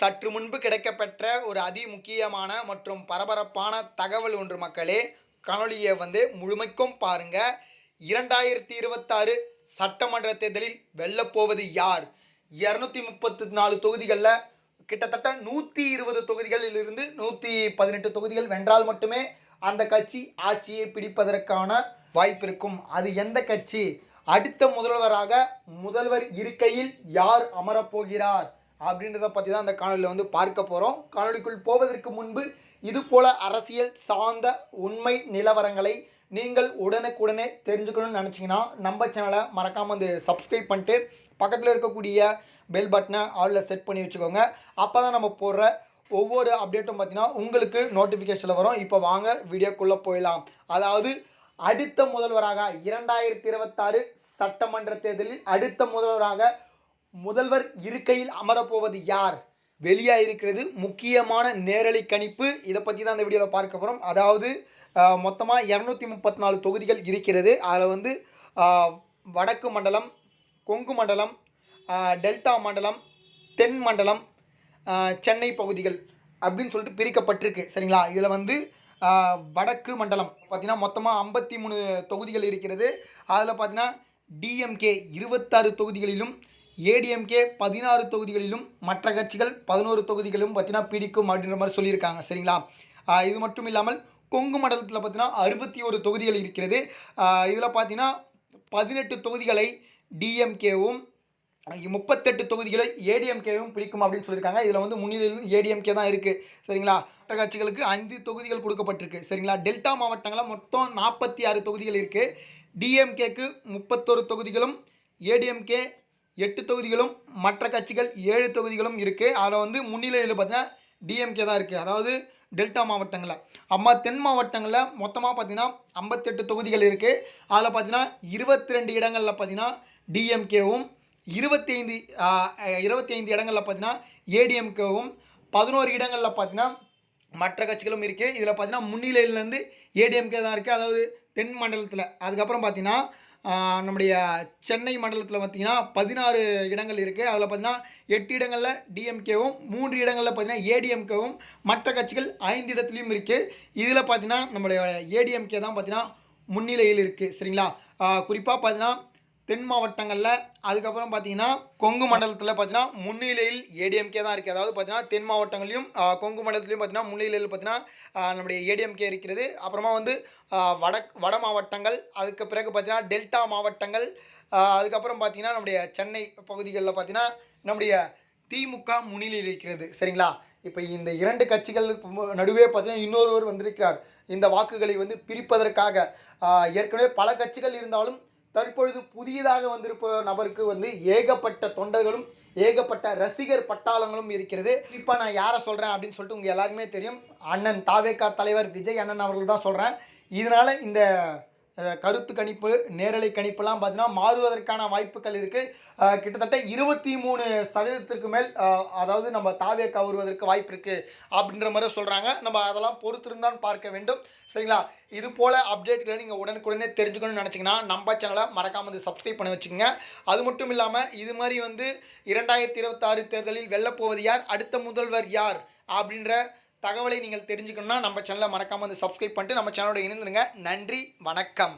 சற்று முன்பு கிடைக்கப்பெற்ற ஒரு அதி முக்கியமான மற்றும் பரபரப்பான தகவல் ஒன்று மக்களே. காணொலியை வந்து முழுமைக்கும் பாருங்க. இரண்டாயிரத்தி இருபத்தாறு சட்டமன்ற தேர்தலில் வெல்லப்போவது யார்? இரநூத்தி முப்பத்தி நாலு தொகுதிகளில் கிட்டத்தட்ட நூற்றி இருபது தொகுதிகளில் இருந்து நூற்றி பதினெட்டு தொகுதிகள் வென்றால் மட்டுமே அந்த கட்சி ஆட்சியை பிடிப்பதற்கான வாய்ப்பு இருக்கும். அது எந்த கட்சி? அடுத்த முதல்வராக முதல்வர் இருக்கையில் யார் அமரப்போகிறார் அப்படின்றத பற்றி தான் அந்த காணொலியில் வந்து பார்க்க போகிறோம் காணொலிக்குள் போவதற்கு முன்பு இது போல அரசியல் சார்ந்த உண்மை நிலவரங்களை நீங்கள் உடனுக்குடனே தெரிஞ்சுக்கணும்னு நினச்சிங்கன்னா நம்ம சேனலை மறக்காமல் வந்து சப்ஸ்கிரைப் பண்ணிட்டு பக்கத்தில் இருக்கக்கூடிய பெல் பட்டனை ஆளில் செட் பண்ணி வச்சுக்கோங்க. அப்போ தான் நம்ம போடுற ஒவ்வொரு அப்டேட்டும் பார்த்தீங்கன்னா உங்களுக்கு நோட்டிஃபிகேஷனில் வரும். இப்போ வாங்க வீடியோக்குள்ளே போயிடலாம். அதாவது அடுத்த முதல்வராக இரண்டாயிரத்தி இருபத்தாறு சட்டமன்ற தேர்தலில் அடுத்த முதல்வராக முதல்வர் இருக்கையில் அமரப்போவது யார்? வெளியாக இருக்கிறது முக்கியமான நேரலை கணிப்பு. இதை பற்றி தான் அந்த வீடியோவில் பார்க்க போகிறோம் அதாவது மொத்தமாக இரநூத்தி முப்பத்தி நாலு தொகுதிகள் இருக்கிறது. அதில் வந்து வடக்கு மண்டலம் கொங்கு மண்டலம் டெல்டா மண்டலம் தென் மண்டலம் சென்னை பகுதிகள் அப்படின்னு சொல்லிட்டு பிரிக்கப்பட்டிருக்கு. சரிங்களா? இதில் வந்து வடக்கு மண்டலம் பார்த்திங்கன்னா மொத்தமாக ஐம்பத்தி மூணு தொகுதிகள் இருக்கிறது. அதில் பார்த்தீங்கன்னா டிஎம்கே இருபத்தாறு தொகுதிகளிலும் ஏடிஎம்கே பதினாறு தொகுதிகளிலும் மற்ற கட்சிகள் பதினோரு தொகுதிகளிலும் பார்த்தீங்கன்னா பிடிக்கும் அப்படின்ற மாதிரி சொல்லியிருக்காங்க. சரிங்களா? இது மட்டும் இல்லாமல் கொங்கு மண்டலத்தில் பார்த்தீங்கன்னா அறுபத்தி ஒரு தொகுதிகள் இருக்கிறது. இதில் பார்த்தீங்கன்னா பதினெட்டு தொகுதிகளை டிஎம்கேவும் முப்பத்தெட்டு தொகுதிகளை ஏடிஎம்கேவும் பிடிக்கும் அப்படின்னு சொல்லியிருக்காங்க. இதில் வந்து முன்னிலையில் ஏடிஎம்கே தான் இருக்குது சரிங்களா? மற்ற கட்சிகளுக்கு ஐந்து தொகுதிகள் கொடுக்கப்பட்டிருக்கு. சரிங்களா? டெல்டா மாவட்டங்களில் மொத்தம் நாற்பத்தி ஆறு தொகுதிகள் இருக்குது டிஎம்கேக்கு முப்பத்தொரு தொகுதிகளும் ஏடிஎம்கே எட்டு தொகுதிகளும் மற்ற கட்சிகள் ஏழு தொகுதிகளும் இருக்குது அதில் வந்து முன்னிலையில் பார்த்தீங்கன்னா டிஎம்கே தான் இருக்குது அதாவது டெல்டா மாவட்டங்களில். அம்மா தென் மாவட்டங்களில் மொத்தமாக பார்த்தீங்கன்னா ஐம்பத்தெட்டு தொகுதிகள் இருக்குது அதில் பார்த்தீங்கன்னா இருபத்தி ரெண்டு இடங்களில் பார்த்தீங்கன்னா டிஎம்கேவும் இருபத்தி ஐந்து இருபத்தி ஐந்து இடங்களில் பார்த்தீங்கன்னா ஏடிஎம்கேவும் பதினோரு இடங்களில் பார்த்தீங்கன்னா மற்ற கட்சிகளும் இருக்குது இதில் பார்த்தீங்கன்னா முன்னிலையிலேருந்து ஏடிஎம்கே தான் இருக்குது அதாவது தென் மண்டலத்தில். அதுக்கப்புறம் பார்த்தீங்கன்னா நம்முடைய சென்னை மண்டலத்தில் பார்த்திங்கன்னா பதினாறு இடங்கள் இருக்குது அதில் பார்த்தீங்கன்னா எட்டு இடங்களில் டிஎம்கேவும் மூன்று இடங்களில் பார்த்தீங்கன்னா ஏடிஎம்கேவும் மற்ற கட்சிகள் ஐந்து இடத்துலையும் இருக்குது இதில் பார்த்தீங்கன்னா நம்மளுடைய ஏடிஎம்கே தான் பார்த்தீங்கன்னா முன்னிலையில் இருக்குது சரிங்களா? குறிப்பாக பார்த்தீங்கன்னா தென் மாவட்டங்களில் அதுக்கப்புறம் பார்த்தீங்கன்னா கொங்கு மண்டலத்தில் பார்த்தீங்கன்னா முன்னிலையில் ஏடிஎம்கே தான் இருக்குது அதாவது பார்த்தீங்கன்னா தென் மாவட்டங்களையும் கொங்கு மண்டலத்திலையும் பார்த்தீங்கன்னா முன்னிலையில் பார்த்தீங்கன்னா நம்முடைய ஏடிஎம்கே இருக்கிறது. அப்புறமா வந்து வட வட மாவட்டங்கள் அதுக்கு பிறகு பார்த்தீங்கன்னா டெல்டா மாவட்டங்கள் அதுக்கப்புறம் பார்த்தீங்கன்னா நம்முடைய சென்னை பகுதிகளில் பார்த்தீங்கன்னா நம்முடைய திமுக முன்னிலையில் இருக்கிறது. சரிங்களா? இப்போ இந்த இரண்டு கட்சிகளுக்கு நடுவே பார்த்தீங்கன்னா இன்னொருவர் வந்திருக்கிறார். இந்த வாக்குகளை வந்து பிரிப்பதற்காக ஏற்கனவே பல கட்சிகள் இருந்தாலும் தற்பொழுது புதியதாக வந்திருப்ப நபருக்கு வந்து ஏகப்பட்ட தொண்டர்களும் ஏகப்பட்ட ரசிகர் பட்டாளங்களும் இருக்கிறது. இப்போ நான் யாரை சொல்கிறேன் அப்படின்னு சொல்லிட்டு உங்கள் எல்லாருமே தெரியும். அண்ணன் தாவேக்கா தலைவர் விஜய் அண்ணன் அவர்கள் தான் சொல்கிறேன் இதனால் இந்த கருத்து கணிப்பு நேரலை கணிப்புலாம் பார்த்தீங்கன்னா மாறுவதற்கான வாய்ப்புகள் இருக்குது கிட்டத்தட்ட இருபத்தி மூணு சதவீதத்திற்கு மேல் அதாவது நம்ம தாவிய கவருவதற்கு வாய்ப்பு இருக்குது அப்படின்ற மாதிரி சொல்கிறாங்க நம்ம அதெல்லாம் பொறுத்திருந்தான் பார்க்க வேண்டும். சரிங்களா? இது போல் அப்டேட்களை நீங்கள் உடனுக்குடனே தெரிஞ்சுக்கணும்னு நினச்சிங்கன்னா நம்ம சேனலை மறக்காமல் வந்து சப்ஸ்கிரைப் பண்ணி வச்சுக்கோங்க. அது மட்டும் இல்லாமல் இது மாதிரி வந்து இரண்டாயிரத்தி இருபத்தாறு தேர்தலில் வெல்லப்போவது யார்? அடுத்த முதல்வர் யார்? அப்படின்ற தகவலை நீங்கள் தெரிஞ்சுக்கணும்னா நம்ம சேனலை மறக்காமல் வந்து சப்ஸ்கிரைப் பண்ணிட்டு நம்ம சேனலோட இணைந்துருங்க. நன்றி வணக்கம்.